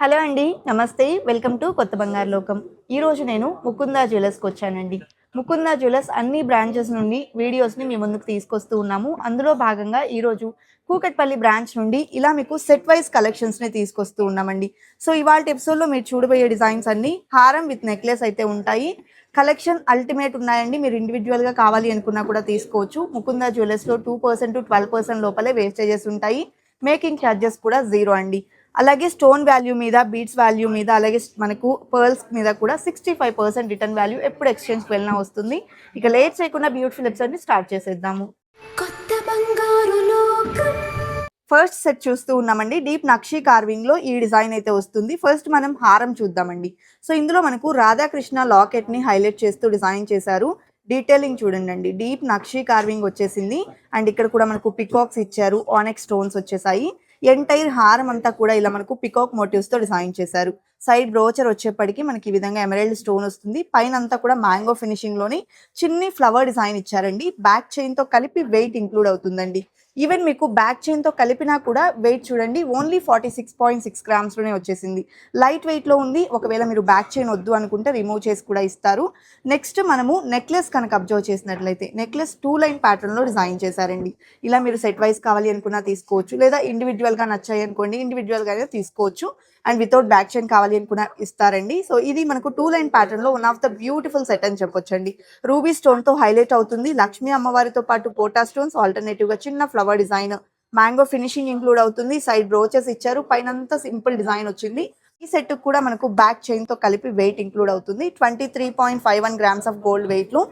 Hello అండి నమస్తే. Welcome to కొత్త బంగారు లోకం. ఈరోజు నేను ముకుందా జ్యువెలర్స్కి వచ్చానండి. ముకుందా జ్యువెలర్స్ అన్ని బ్రాంచెస్ నుండి వీడియోస్ని మీ ముందుకు తీసుకొస్తూ ఉన్నాము. అందులో భాగంగా ఈరోజు కూకట్పల్లి బ్రాంచ్ నుండి ఇలా మీకు సెట్ వైజ్ కలెక్షన్స్ని తీసుకొస్తూ ఉన్నామండి. సో ఇవాళ ఎపిసోడ్లో మీరు చూడబోయే డిజైన్స్ అన్నీ హారం విత్ నెక్లెస్ అయితే ఉంటాయి. కలెక్షన్ అల్టిమేట్ ఉన్నాయండి. మీరు ఇండివిజువల్గా కావాలి అనుకున్నా కూడా తీసుకోవచ్చు. Mukunda జ్యువెలర్స్లో two percent to twelve percent లోపలే వేస్టేజెస్ ఉంటాయి. మేకింగ్ ఛార్జెస్ కూడా జీరో అండి. అలాగే స్టోన్ వాల్యూ మీద బీట్స్ వాల్యూ మీద అలాగే మనకు పర్ల్స్ మీద కూడా sixty five percent return value ఎప్పుడు ఎక్స్చేంజ్కి వెళ్ళినా వస్తుంది. ఇక లేట్ చేయకుండా బ్యూటిఫుల్ ఎపిసోడ్ని స్టార్ట్ చేసేద్దాము. కొత్త బంగారు లోకం. ఫస్ట్ సెట్ చూస్తూ ఉన్నామండి. డీప్ నక్షి కార్వింగ్లో ఈ డిజైన్ అయితే వస్తుంది. ఫస్ట్ మనం హారం చూద్దామండి. సో ఇందులో మనకు రాధాకృష్ణ లాకెట్ని హైలైట్ చేస్తూ డిజైన్ చేశారు. డీటెయిలింగ్ చూడండి అండి డీప్ నక్షి కార్వింగ్ వచ్చేసింది. అండ్ ఇక్కడ కూడా మనకు పికాక్స్ ఇచ్చారు. ఆనెక్ స్టోన్స్ వచ్చేసాయి. ఎంటైర్ హారం అంతా కూడా ఇలా మనకు పికాక్ మోటివ్స్తో డిజైన్ చేశారు. సైడ్ బ్రోచర్ వచ్చేప్పటికి మనకి ఈ విధంగా ఎమరాల్డ్ స్టోన్ వస్తుంది. పైన అంతా కూడా మ్యాంగో ఫినిషింగ్లోని చిన్ని ఫ్లవర్ డిజైన్ ఇచ్చారండి. బ్యాక్ చైన్తో కలిపి వెయిట్ ఇంక్లూడ్ అవుతుందండి. ఈవెన్ మీకు బ్యాక్ చైన్తో కలిపినా కూడా వెయిట్ చూడండి only forty six point six గ్రామ్స్లోనే వచ్చేసింది. లైట్ వెయిట్లో ఉంది. ఒకవేళ మీరు బ్యాక్ చైన్ వద్దు అనుకుంటే రిమూవ్ చేసి కూడా ఇస్తారు. నెక్స్ట్ మనము నెక్లెస్ కనుక అబ్జర్వ్ చేసినట్లయితే నెక్లెస్ టూ లైన్ ప్యాటర్న్లో డిజైన్ చేశారండి. ఇలా మీరు సెట్ వైజ్ కావాలి అనుకున్నా తీసుకోవచ్చు. లేదా ఇండివిజువల్గా నచ్చాయి అనుకోండి ఇండివిజువల్గా తీసుకోవచ్చు. అండ్ వితౌట్ బ్యాక్ చైన్ కావాలి అనుకున్నా ఇస్తారండి. సో ఇది మనకు టూ లైన్ ప్యాటర్న్లో one of the beautiful set అని చెప్పొచ్చండి. రూబీ స్టోన్తో హైలైట్ అవుతుంది. లక్ష్మీ అమ్మవారితో పాటు పోటా స్టోన్స్ ఆల్టర్నేటివ్గా చిన్న flower design mango finishing include అవుతుంది. సైడ్ బ్రోచెస్ ఇచ్చారు. పైన సింపుల్ డిజైన్ వచ్చింది. ఈ సెట్ కూడా మనకు బ్యాక్ చైన్తో కలిపి వెయిట్ ఇంక్లూడ్ అవుతుంది. Twenty three point five one grams of gold వెయిట్లో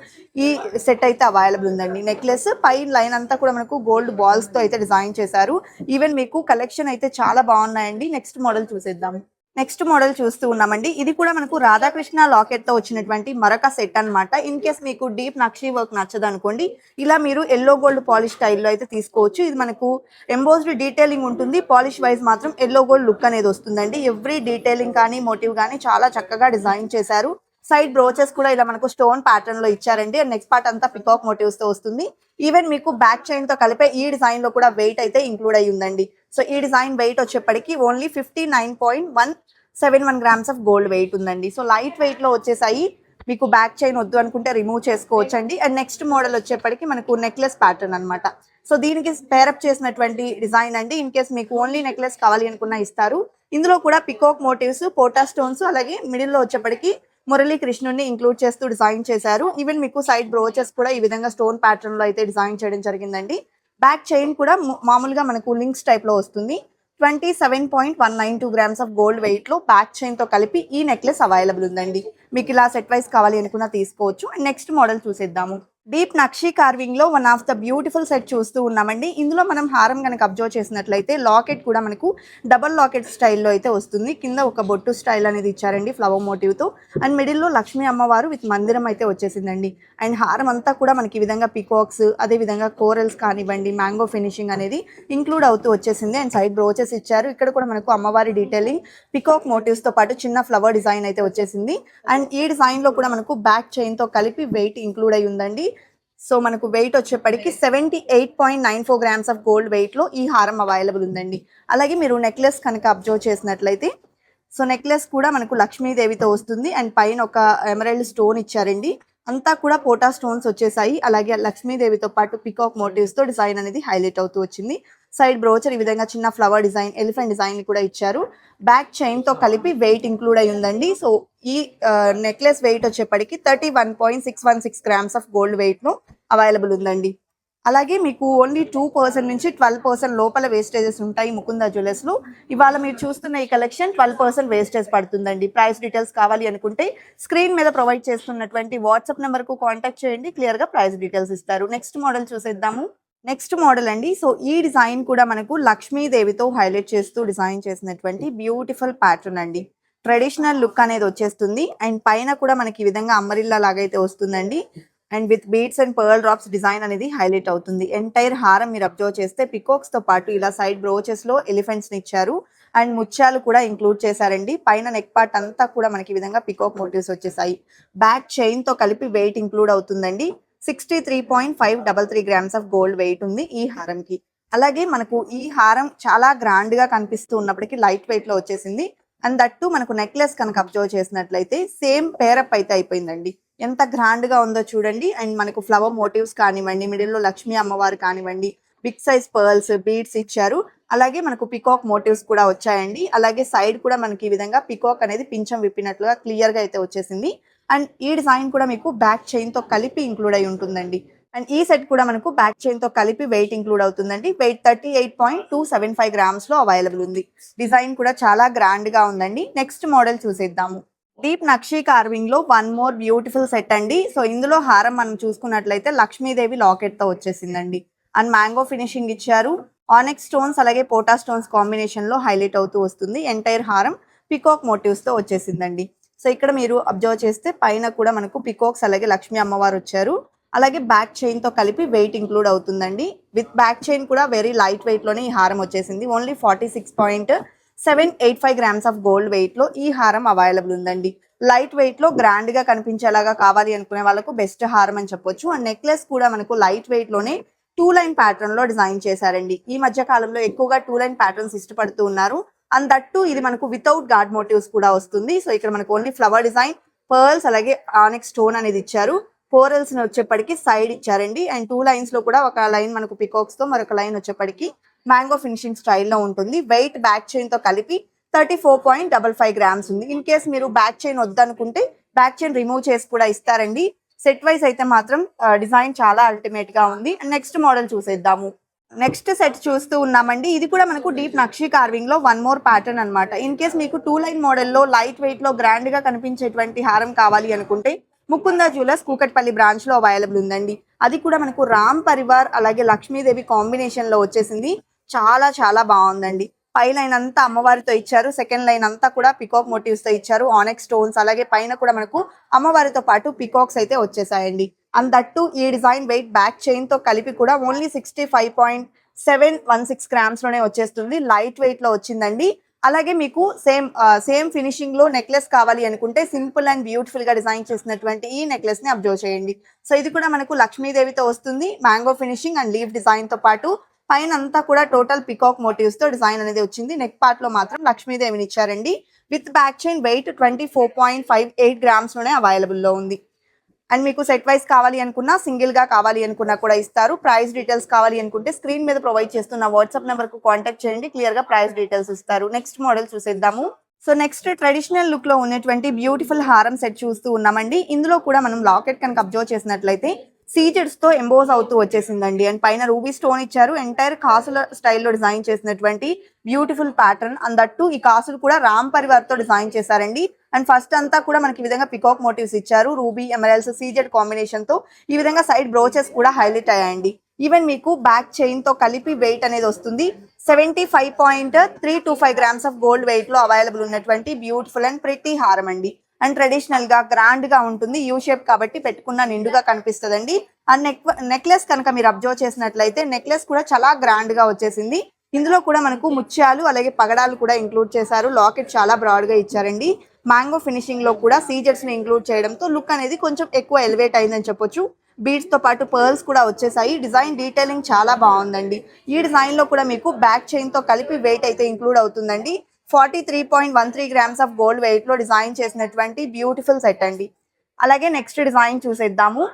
ఈ సెట్ అయితే అవైలబుల్ ఉందండి. నెక్లెస్ పై లైన్ అంతా కూడా మనకు గోల్డ్ బాల్స్తో అయితే డిజైన్ చేశారు. ఈవెన్ మీకు కలెక్షన్ అయితే చాలా బాగున్నాయండి. నెక్స్ట్ మోడల్ చూసేద్దాం. నెక్స్ట్ మోడల్ చూస్తూ ఉన్నామండి. ఇది కూడా మనకు రాధాకృష్ణ లాకెట్తో వచ్చినటువంటి మరొక సెట్ అన్నమాట. ఇన్ కేస్ మీకు డీప్ నక్షి వర్క్ నచ్చదు అనుకోండి ఇలా మీరు ఎల్లో గోల్డ్ పాలిష్ స్టైల్లో అయితే తీసుకోవచ్చు. ఇది మనకు ఎంబోస్డ్ డీటెయిలింగ్ ఉంటుంది. పాలిష్ వైజ్ మాత్రం ఎల్లో గోల్డ్ లుక్ అనేది వస్తుందండి. ఎవ్రీ డీటెయిలింగ్ కానీ మోటివ్ కానీ చాలా చక్కగా డిజైన్ చేశారు. సైడ్ బ్రోచెస్ కూడా ఇలా మనకు స్టోన్ ప్యాటర్న్లో ఇచ్చారండి. అండ్ నెక్స్ట్ పార్ట్ అంతా పికాక్ మోటివ్స్తో వస్తుంది. ఈవెన్ మీకు బ్యాక్ చైన్తో కలిపే ఈ డిజైన్లో కూడా వెయిట్ అయితే ఇంక్లూడ్ అయ్యి ఉందండి. సో ఈ డిజైన్ వెయిట్ వచ్చేప్పటికి only fifty nine point one seven one grams of gold weight ఉందండి. సో లైట్ వెయిట్లో వచ్చేసాయి. మీకు బ్యాక్ చైన్ వద్దు అనుకుంటే రిమూవ్ చేసుకోవచ్చండి. అండ్ నెక్స్ట్ మోడల్ వచ్చేప్పటికి మనకు నెక్లెస్ ప్యాటర్న్ అన్నమాట. సో దీనికి పేరప్ చేసినటువంటి డిజైన్ అండి. ఇన్ కేస్ మీకు ఓన్లీ నెక్లెస్ కావాలి అనుకున్నా ఇస్తారు. ఇందులో కూడా పికాక్ మోటివ్స్ పోటా స్టోన్స్ అలాగే మిడిల్లో వచ్చేప్పటికి మురళీకృష్ణుని ఇంక్లూడ్ చేస్తూ డిజైన్ చేశారు. ఈవెన్ మీకు సైడ్ బ్రోచెస్ కూడా ఈ విధంగా స్టోన్ ప్యాటర్న్లో అయితే డిజైన్ చేయడం జరిగిందండి. బ్యాక్ చైన్ కూడా మామూలుగా మనకు లింక్స్ టైప్లో వస్తుంది. Twenty seven point one nine two grams of gold వెయిట్లో బ్యాక్ చైన్తో కలిపి ఈ నెక్లెస్ అవైలబుల్ ఉందండి. మీకు ఇలా సెట్ వైస్ కావాలి అనుకున్నా తీసుకోవచ్చు. అండ్ నెక్స్ట్ మోడల్ చూసేద్దాము. Deep nakshi కార్వింగ్లో one of the beautiful set చూస్తూ ఉన్నామండి. ఇందులో మనం హారం కనుక అబ్జర్వ్ చేసినట్లయితే లాకెట్ కూడా మనకు డబల్ లాకెట్ స్టైల్లో అయితే వస్తుంది. కింద ఒక బొట్టు స్టైల్ అనేది ఇచ్చారండి ఫ్లవర్ మోటివ్తో. అండ్ మిడిల్లో లక్ష్మీ అమ్మవారు విత్ మందిరం అయితే వచ్చేసిందండి. అండ్ హారం అంతా కూడా మనకి ఈ విధంగా పికాక్స్ అదే విధంగా కోరల్స్ కానివ్వండి మ్యాంగో ఫినిషింగ్ అనేది ఇంక్లూడ్ అవుతూ వచ్చేసింది. అండ్ సైడ్ బ్రోచెస్ ఇచ్చారు. ఇక్కడ కూడా మనకు అమ్మవారి డీటెయిలింగ్ పికాక్ మోటివ్స్తో పాటు చిన్న ఫ్లవర్ డిజైన్ అయితే వచ్చేసింది. అండ్ ఈ డిజైన్లో కూడా మనకు బ్యాక్ చైన్తో కలిపి వెయిట్ ఇంక్లూడ్ అయి ఉందండి. సో మనకు వెయిట్ వచ్చేప్పటికి seventy eight point nine four grams of gold వెయిట్లో ఈ హారం అవైలబుల్ ఉందండి. అలాగే మీరు నెక్లెస్ కనుక అబ్జర్వ్ చేసినట్లయితే సో నెక్లెస్ కూడా మనకు లక్ష్మీదేవితో వస్తుంది. అండ్ పైన ఒక ఎమరాల్డ్ స్టోన్ ఇచ్చారండి. అంతా కూడా పోటా స్టోన్స్ వచ్చేసాయి. అలాగే లక్ష్మీదేవితో పాటు పికాక్ మోటివ్స్తో డిజైన్ అనేది హైలైట్ అవుతూ వచ్చింది. సైడ్ బ్రోచర్ ఈ విధంగా చిన్న ఫ్లవర్ డిజైన్ ఎలిఫెంట్ డిజైన్ కూడా ఇచ్చారు. బ్యాక్ చైన్తో కలిపి వెయిట్ ఇంక్లూడ్ అయి ఉందండి. సో ఈ నెక్లెస్ వెయిట్ వచ్చేప్పటికి thirty one point six one six grams of gold వెయిట్ను available ఉందండి. అలాగే మీకు ఓన్లీ టూ పర్సెంట్ నుంచి ట్వెల్వ్ పర్సెంట్ లోపల వేస్టేజెస్ ఉంటాయి ముకుంద జ్యువెలర్స్లో. ఇవాళ మీరు చూస్తున్న ఈ కలెక్షన్ ట్వెల్వ్ పర్సెంట్ వేస్టేజ్ పడుతుందండి. ప్రైస్ డీటెయిల్స్ కావాలి అనుకుంటే స్క్రీన్ మీద ప్రొవైడ్ చేస్తున్నటువంటి వాట్సాప్ నెంబర్కు కాంటాక్ట్ చేయండి. క్లియర్గా ప్రైస్ డీటెయిల్స్ ఇస్తారు. నెక్స్ట్ మోడల్ చూసేద్దాము. నెక్స్ట్ మోడల్ అండి. సో ఈ డిజైన్ కూడా మనకు లక్ష్మీదేవితో హైలైట్ చేస్తూ డిజైన్ చేసినటువంటి బ్యూటిఫుల్ ప్యాటర్న్ అండి. ట్రెడిషనల్ లుక్ అనేది వచ్చేస్తుంది. అండ్ పైన కూడా మనకి ఈ విధంగా అమ్మరిల్లా లాగైతే వస్తుందండి. And with beads and pearl drops design అనేది హైలైట్ అవుతుంది. ఎంటైర్ హారం మీరు అబ్జర్వ్ చేస్తే పికాక్స్తో పాటు ఇలా సైడ్ బ్రోచెస్లో ఎలిఫెంట్స్ని ఇచ్చారు. అండ్ ముత్యాలు కూడా ఇంక్లూడ్ చేశారండి. పైన నెక్ పార్ట్ అంతా కూడా మనకి ఈ విధంగా పికోక్ మోటివ్స్ వచ్చేసాయి. బ్యాక్ చైన్తో కలిపి వెయిట్ ఇంక్లూడ్ అవుతుందండి. Sixty three point five double three grams of gold weight ఉంది ఈ హారంకి. అలాగే మనకు ఈ హారం చాలా గ్రాండ్గా కనిపిస్తూ ఉన్నప్పటికీ లైట్ వెయిట్లో వచ్చేసింది. అండ్ దట్టు మనకు నెక్లెస్ కనుక అబ్జర్వ్ చేసినట్లయితే సేమ్ పేరప్ అయితే అయిపోయిందండి. ఎంత గ్రాండ్గా ఉందో చూడండి. అండ్ మనకు ఫ్లవర్ మోటివ్స్ కానివ్వండి మిడిల్లో లక్ష్మీ అమ్మవారు కానివ్వండి బిగ్ సైజ్ పర్ల్స్ బీడ్స్ ఇచ్చారు. అలాగే మనకు పికాక్ మోటివ్స్ కూడా వచ్చాయండి. అలాగే సైడ్ కూడా మనకి ఈ విధంగా పికాక్ అనేది పింఛం విప్పినట్లుగా క్లియర్గా అయితే వచ్చేసింది. అండ్ ఈ డిజైన్ కూడా మీకు బ్యాక్ చైన్తో కలిపి ఇంక్లూడ్ అయి ఉంటుందండి. అండ్ ఈ సెట్ కూడా మనకు బ్యాక్ చైన్తో కలిపి వెయిట్ ఇంక్లూడ్ అవుతుందండి. Weight thirty eight point two seven five గ్రామ్స్లో available ఉంది. డిజైన్ కూడా చాలా గ్రాండ్గా ఉందండి. నెక్స్ట్ మోడల్ చూసేద్దాము. డీప్ నక్షీ కార్వింగ్లో వన్ మోర్ బ్యూటిఫుల్ సెట్ అండి. సో ఇందులో హారం మనం చూసుకున్నట్లయితే లక్ష్మీదేవి లాకెట్తో వచ్చేసిందండి. అండ్ మ్యాంగో ఫినిషింగ్ ఇచ్చారు. ఆనెక్స్ స్టోన్స్ అలాగే పోటా స్టోన్స్ కాంబినేషన్లో హైలైట్ అవుతూ వస్తుంది. ఎంటైర్ హారం పికాక్ మోటివ్స్తో వచ్చేసిందండి. సో ఇక్కడ మీరు అబ్జర్వ్ చేస్తే పైన కూడా మనకు పికాక్స్ అలాగే లక్ష్మీ అమ్మవారు వచ్చారు. అలాగే బ్యాక్ చైన్తో కలిపి వెయిట్ ఇంక్లూడ్ అవుతుందండి. విత్ బ్యాక్ చైన్ కూడా వెరీ లైట్ వెయిట్లోనే ఈ హారం వచ్చేసింది. Only forty six point seven eight five grams of gold వెయిట్లో ఈ హారం అవైలబుల్ ఉందండి. లైట్ వెయిట్లో గ్రాండ్గా కనిపించేలాగా కావాలి అనుకునే వాళ్ళకు బెస్ట్ హారం అని చెప్పొచ్చు. అండ్ నెక్లెస్ కూడా మనకు లైట్ వెయిట్లోనే టూ లైన్ ప్యాటర్న్లో డిజైన్ చేశారండి. ఈ మధ్య కాలంలో ఎక్కువగా టూ లైన్ ప్యాటర్న్స్ ఇష్టపడుతూ ఉన్నారు. అండ్ దట్టు ఇది మనకు వితౌట్ గాడ్ మోటివ్స్ కూడా వస్తుంది. సో ఇక్కడ మనకు ఓన్లీ ఫ్లవర్ డిజైన్ పర్ల్స్ అలాగే ఆనిక్ స్టోన్ అనేది ఇచ్చారు. పోరల్స్ వచ్చేప్పటికి సైడ్ ఇచ్చారండి. అండ్ టూ లైన్స్లో కూడా ఒక లైన్ మనకు పికాక్స్తో మరొక లైన్ వచ్చేప్పటికి మ్యాంగో ఫినిషింగ్ స్టైల్లో ఉంటుంది. వెయిట్ బ్యాక్ చైన్తో కలిపి thirty four point double five grams ఉంది. ఇన్ కేస్ మీరు బ్యాక్ చైన్ వద్దనుకుంటే బ్యాక్ చైన్ రిమూవ్ చేసి కూడా ఇస్తారండి. సెట్ వైస్ అయితే మాత్రం డిజైన్ చాలా అల్టిమేట్గా ఉంది. నెక్స్ట్ మోడల్ చూసేద్దాము. నెక్స్ట్ సెట్ చూస్తూ ఉన్నామండి. ఇది కూడా మనకు డీప్ నక్షి కార్వింగ్లో వన్ మోర్ ప్యాటర్న్ అన్నమాట. ఇన్ కేస్ మీకు టూ లైన్ మోడల్లో లైట్ వెయిట్లో గ్రాండ్గా కనిపించేటువంటి హారం కావాలి అనుకుంటే ముకుంద జ్యువెలర్స్ కూకట్పల్లి బ్రాంచ్లో అవైలబుల్ ఉందండి. అది కూడా మనకు రామ్ పరివార్ అలాగే లక్ష్మీదేవి కాంబినేషన్లో వచ్చేసింది. చాలా చాలా బాగుందండి. పై లైన్ అంతా అమ్మవారితో ఇచ్చారు. సెకండ్ లైన్ అంతా కూడా పికాక్ మోటివ్స్తో ఇచ్చారు. ఆనెక్ స్టోన్స్ అలాగే పైన కూడా మనకు అమ్మవారితో పాటు పికాక్స్ అయితే వచ్చేసాయండి. అండ్ దట్టు ఈ డిజైన్ వెయిట్ బ్యాక్ చైన్తో కలిపి కూడా only sixty five point seven one six గ్రామ్స్లోనే వచ్చేస్తుంది. లైట్ వెయిట్లో వచ్చిందండి. అలాగే మీకు సేమ్ సేమ్ ఫినిషింగ్లో నెక్లెస్ కావాలి అనుకుంటే సింపుల్ అండ్ బ్యూటిఫుల్గా డిజైన్ చేసినటువంటి ఈ నెక్లెస్ని అబ్జర్వ్ చేయండి. సో ఇది కూడా మనకు లక్ష్మీదేవితో వస్తుంది. మ్యాంగో ఫినిషింగ్ అండ్ లీవ్ డిజైన్తో పాటు పైన అంతా కూడా టోటల్ పికాక్ మోటివ్స్తో డిజైన్ అనేది వచ్చింది. నెక్ పార్ట్లో మాత్రం లక్ష్మీదేవిని ఇచ్చారండి. With back chain weight twenty four point five eight గ్రామ్స్లోనే అవైలబుల్లో ఉంది. అండ్ మీకు సెట్ వైస్ కావాలి అనుకున్నా సింగిల్గా కావాలి అనుకున్నా కూడా ఇస్తారు. ప్రైస్ డీటెయిల్స్ కావాలి అనుకుంటే స్క్రీన్ మీద ప్రొవైడ్ చేస్తున్న వాట్సాప్ నెంబర్కు కాంటాక్ట్ చేయండి. క్లియర్గా ప్రైస్ డీటెయిల్స్ ఇస్తారు. నెక్స్ట్ మోడల్ చూసేద్దాము. సో నెక్స్ట్ ట్రెడిషనల్ లుక్లో ఉన్నటువంటి బ్యూటిఫుల్ హారం సెట్ చూస్తూ ఉన్నామండి. ఇందులో కూడా మనం లాకెట్ కనుక అబ్జర్వ్ చేసినట్లయితే సీజెడ్స్తో ఎంబోజ్ అవుతూ వచ్చేసిందండి. అండ్ పైన రూబీ స్టోన్ ఇచ్చారు. ఎంటైర్ కాసుల స్టైల్లో డిజైన్ చేసినటువంటి బ్యూటిఫుల్ ప్యాటర్న్. అందట్టు ఈ కాసులు కూడా రామ్ పరివార్తో డిజైన్ చేశారండి. అండ్ ఫస్ట్ అంతా కూడా మనకి ఈ విధంగా పికాక్ మోటివ్స్ ఇచ్చారు. రూబీ ఎమరల్స్ సీజెడ్ కాంబినేషన్తో ఈ విధంగా సైడ్ బ్రోచెస్ కూడా హైలైట్ అయ్యాయండి. ఈవెన్ మీకు బ్యాక్ చైన్తో కలిపి వెయిట్ అనేది వస్తుంది. Seventy five point three two five grams of gold వెయిట్లో అవైలబుల్ ఉన్నటువంటి బ్యూటిఫుల్ అండ్ ప్రిటీ హారం అండి. అండ్ ట్రెడిషనల్గా గ్రాండ్గా ఉంటుంది. యూ షేప్ కాబట్టి పెట్టుకున్న నిండుగా కనిపిస్తుందండి. అండ్ నెక్ నెక్లెస్ కనుక మీరు అబ్జర్వ్ చేసినట్లయితే నెక్లెస్ కూడా చాలా గ్రాండ్గా వచ్చేసింది. ఇందులో కూడా మనకు ముత్యాలు అలాగే పగడాలు కూడా ఇంక్లూడ్ చేశారు. లాకెట్ చాలా బ్రాడ్గా ఇచ్చారండి. మ్యాంగో ఫినిషింగ్లో కూడా సీజర్స్ని ఇంక్లూడ్ చేయడంతో లుక్ అనేది కొంచెం ఎక్కువ ఎలివేట్ అయిందని చెప్పొచ్చు. బీడ్స్తో పాటు పర్ల్స్ కూడా వచ్చేసాయి. డిజైన్ డీటెయిలింగ్ చాలా బాగుందండి. ఈ డిజైన్లో కూడా మీకు బ్యాక్ చైన్తో కలిపి వెయిట్ అయితే ఇంక్లూడ్ అవుతుందండి. Forty three point one three grams of gold వెయిట్లో డిజైన్ చేసినటువంటి బ్యూటిఫుల్ సెట్ అండి. అలాగే నెక్స్ట్ డిజైన్ చూసేద్దాము.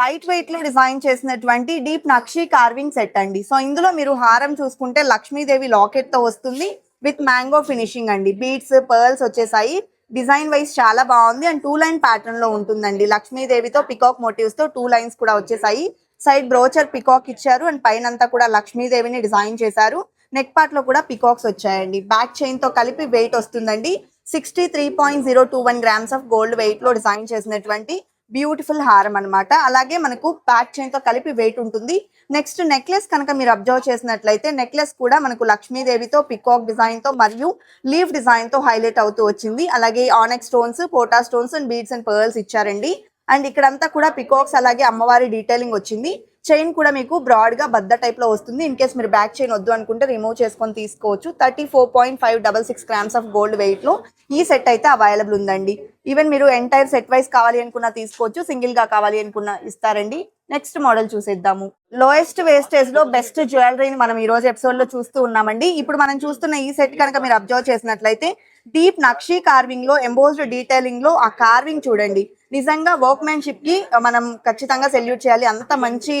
లైట్ వెయిట్లో డిజైన్ చేసినటువంటి డీప్ నక్షి కార్వింగ్ సెట్ అండి. సో ఇందులో మీరు హారం చూసుకుంటే లక్ష్మీదేవి లాకెట్తో వస్తుంది విత్ మ్యాంగో ఫినిషింగ్ అండి. బీడ్స్ పర్ల్స్ వచ్చేసాయి. డిజైన్ వైజ్ చాలా బాగుంది. అండ్ టూ లైన్ ప్యాటర్న్లో ఉంటుందండి. లక్ష్మీదేవితో పికాక్ మోటివ్స్తో టూ లైన్స్ కూడా వచ్చేసాయి. సైడ్ బ్రోచర్ పికాక్ ఇచ్చారు. అండ్ పైన అంతా కూడా లక్ష్మీదేవిని డిజైన్ చేశారు. నెక్ పార్ట్లో కూడా పికాక్స్ వచ్చాయండి. బ్యాక్ చైన్తో కలిపి వెయిట్ వస్తుందండి. Sixty three point zero two one grams of gold వెయిట్లో డిజైన్ చేసినటువంటి బ్యూటిఫుల్ హారం అనమాట అలాగే మనకు బ్యాక్ చైన్తో కలిపి వెయిట్ ఉంటుంది. నెక్స్ట్ నెక్లెస్ కనుక మీరు అబ్జర్వ్ చేసినట్లయితే నెక్లెస్ కూడా మనకు లక్ష్మీదేవితో పికాక్ డిజైన్తో మరియు లీవ్ డిజైన్తో హైలైట్ అవుతూ వచ్చింది. అలాగే ఆనెక్ stones pota stones and beads and pearls ఇచ్చారండి. అండ్ ఇక్కడంతా కూడా పికాక్స్ అలాగే అమ్మవారి డీటెయిలింగ్ వచ్చింది. చైన్ కూడా మీకు బ్రాడ్గా బద్ద టైప్లో వస్తుంది. ఇన్ కేస్ మీరు బ్యాక్ చైన్ వద్దు అనుకుంటే రిమూవ్ చేసుకొని తీసుకోవచ్చు. Thirty four point five double six grams of gold వెయిట్లో ఈ సెట్ అయితే అవైలబుల్ ఉందండి. ఈవెన్ మీరు ఎంటైర్ సెట్ వైస్ కావాలి అనుకున్నా తీసుకోవచ్చు. సింగిల్గా కావాలి అనుకున్నా ఇస్తారండి. నెక్స్ట్ మోడల్ చూసేద్దాము. లోయెస్ట్ వేస్టేజ్లో బెస్ట్ జ్యువెలరీని మనం ఈ రోజు ఎపిసోడ్లో చూస్తూ ఉన్నామండి. ఇప్పుడు మనం చూస్తున్న ఈ సెట్ కనుక మీరు అబ్జర్వ్ చేసినట్లయితే డీప్ నక్షి కార్వింగ్లో ఎంబోజ్డ్ డీటెయిలింగ్లో ఆ కార్వింగ్ చూడండి. నిజంగా వర్క్మెన్షిప్కి మనం ఖచ్చితంగా సెల్యూట్ చేయాలి. అంత మంచి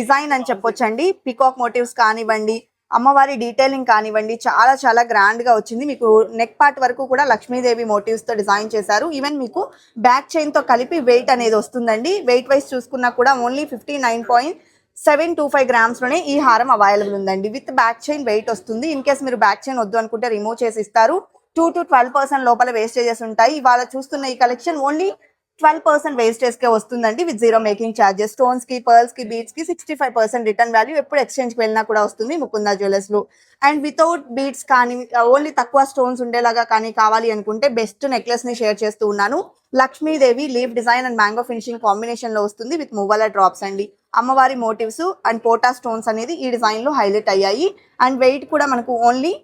డిజైన్ అని చెప్పొచ్చండి. పికాక్ మోటివ్స్ కానివ్వండి అమ్మవారి డీటెయిలింగ్ కానివ్వండి చాలా చాలా గ్రాండ్గా వచ్చింది. మీకు నెక్ పార్ట్ వరకు కూడా లక్ష్మీదేవి మోటివ్స్తో డిజైన్ చేశారు. ఈవెన్ మీకు బ్యాక్ చైన్తో కలిపి వెయిట్ అనేది వస్తుందండి. వెయిట్ వైస్ చూసుకున్నా కూడా only fifty nine point seven two five గ్రామ్స్లోనే ఈ హారం అవైలబుల్ ఉందండి. విత్ బ్యాక్ చైన్ వెయిట్ వస్తుంది. ఇన్ కేస్ మీరు బ్యాక్ చైన్ వద్దు అనుకుంటే రిమూవ్ చేసి ఇస్తారు. టూ టు ట్వెల్వ్ పర్సెంట్ లోపల వేస్టేజెస్ ఉంటాయి. ఇవాళ చూస్తున్న ఈ collection only twelve percent wastage కే వస్తుందండి విత్ జీరో మేకింగ్ చార్జెస్. స్టోన్స్కి పర్ల్స్కి బీట్స్కి sixty five percent return value ఎప్పుడు ఎక్స్చేంజ్కి వెళ్ళినా కూడా వస్తుంది ముకుందా జ్యువెలర్స్లో. అండ్ వితౌట్ బీట్స్ కానీ ఓన్లీ తక్కువ స్టోన్స్ ఉండేలాగా కానీ కావాలి అనుకుంటే బెస్ట్ నెక్లెస్ని షేర్ చేస్తూ ఉన్నాను. Lakshmidevi leaf design and mango finishing కాంబినేషన్లో వస్తుంది విత్ మువ్వల డ్రాప్స్ అండి. అమ్మవారి మోటివ్స్ అండ్ పోటా స్టోన్స్ అనేది ఈ డిజైన్లో హైలైట్ అయ్యాయి. అండ్ వెయిట్ కూడా మనకు only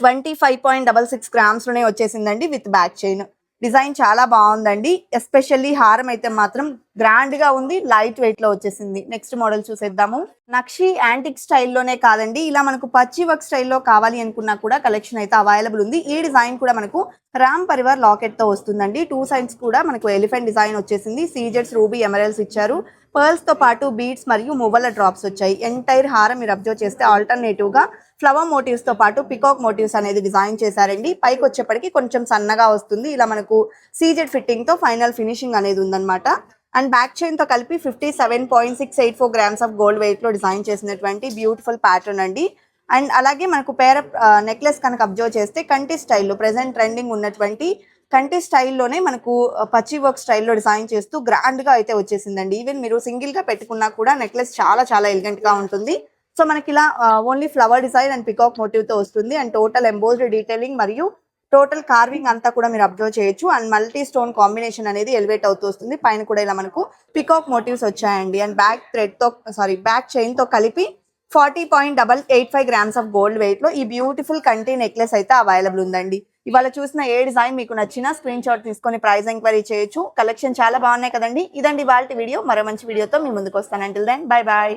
twenty five point double six గ్రామ్స్లోనే వచ్చేసిందండి విత్ బ్యాక్ చైన్. డిజైన్ చాలా బాగుందండి. ఎస్పెషల్లీ హారం అయితే మాత్రం గ్రాండ్గా ఉంది లైట్ వెయిట్లో వచ్చేసింది. నెక్స్ట్ మోడల్ చూసేద్దాము. నక్షి యాంటిక్ స్టైల్లోనే కాదండి ఇలా మనకు పచ్చి వర్క్ స్టైల్లో కావాలి అనుకున్నా కూడా కలెక్షన్ అయితే అవైలబుల్ ఉంది. ఈ డిజైన్ కూడా మనకు రామ్ పరివార్ లాకెట్తో వస్తుందండి. టూ సైడ్స్ కూడా మనకు ఎలిఫెంట్ డిజైన్ వచ్చేసింది. సీజెట్స్ రూబీ ఎమరల్స్ ఇచ్చారు. పర్ల్స్తో పాటు బీడ్స్ మరియు మువ్వల డ్రాప్స్ వచ్చాయి. ఎంటైర్ హారం మీరు అబ్జర్వ్ చేస్తే ఆల్టర్నేటివ్గా ఫ్లవర్ మోటివ్స్తో పాటు పికాక్ మోటివ్స్ అనేది డిజైన్ చేశారండి. పైకి వచ్చేప్పటికి కొంచెం సన్నగా వస్తుంది. ఇలా మనకు సీజెడ్ ఫిట్టింగ్తో ఫైనల్ ఫినిషింగ్ అనేది ఉందన్నమాట. అండ్ బ్యాక్ చైన్తో కలిపి fifty seven point six eight four grams of gold వెయిట్లో డిజైన్ చేసినటువంటి బ్యూటిఫుల్ ప్యాటర్న్ అండి. అండ్ అలాగే మనకు పేర నెక్లెస్ కనుక అబ్జర్వ్ చేస్తే కంటి స్టైల్లో ప్రెసెంట్ ట్రెండింగ్ ఉన్నటువంటి కంటి స్టైల్లోనే మనకు పచ్చి వర్క్ స్టైల్లో డిజైన్ చేస్తూ గ్రాండ్గా అయితే వచ్చేసిందండి. ఈవెన్ మీరు సింగిల్గా పెట్టుకున్నా కూడా నెక్లెస్ చాలా చాలా ఎలిగెంట్గా ఉంటుంది. సో మనకి ఇలా only flower design and peacock మోటివ్తో వస్తుంది. అండ్ టోటల్ ఎంబోజ్డ్ డీటెయిలింగ్ మరియు టోటల్ కార్వింగ్ అంతా కూడా మీరు అబ్జర్వ్ చేయొచ్చు. అండ్ మల్టీ స్టోన్ కాంబినేషన్ అనేది ఎలివేట్ అవుతూ వస్తుంది. పైన కూడా ఇలా మనకు పికాక్ మోటివ్స్ వచ్చాయండి. అండ్ బ్యాక్ థ్రెడ్తో సారీ బ్యాక్ చైన్తో కలిపి forty point double eight five grams of gold వెయిట్లో ఈ బ్యూటిఫుల్ కంటి నెక్లెస్ అయితే అవైలబుల్ ఉందండి. ఇవాళ చూసిన ఏ డిజైన్ మీకు నచ్చినా స్క్రీన్ షాట్ తీసుకొని ప్రైజ్ ఎంక్వైరీ చేయొచ్చు. కలెక్షన్ చాలా బాగున్నాయి కదండి. ఇదండి వాళ్ళ వీడియో. మరో మంచి వీడియోతో మీ ముందుకు వస్తాను. Until then bye bye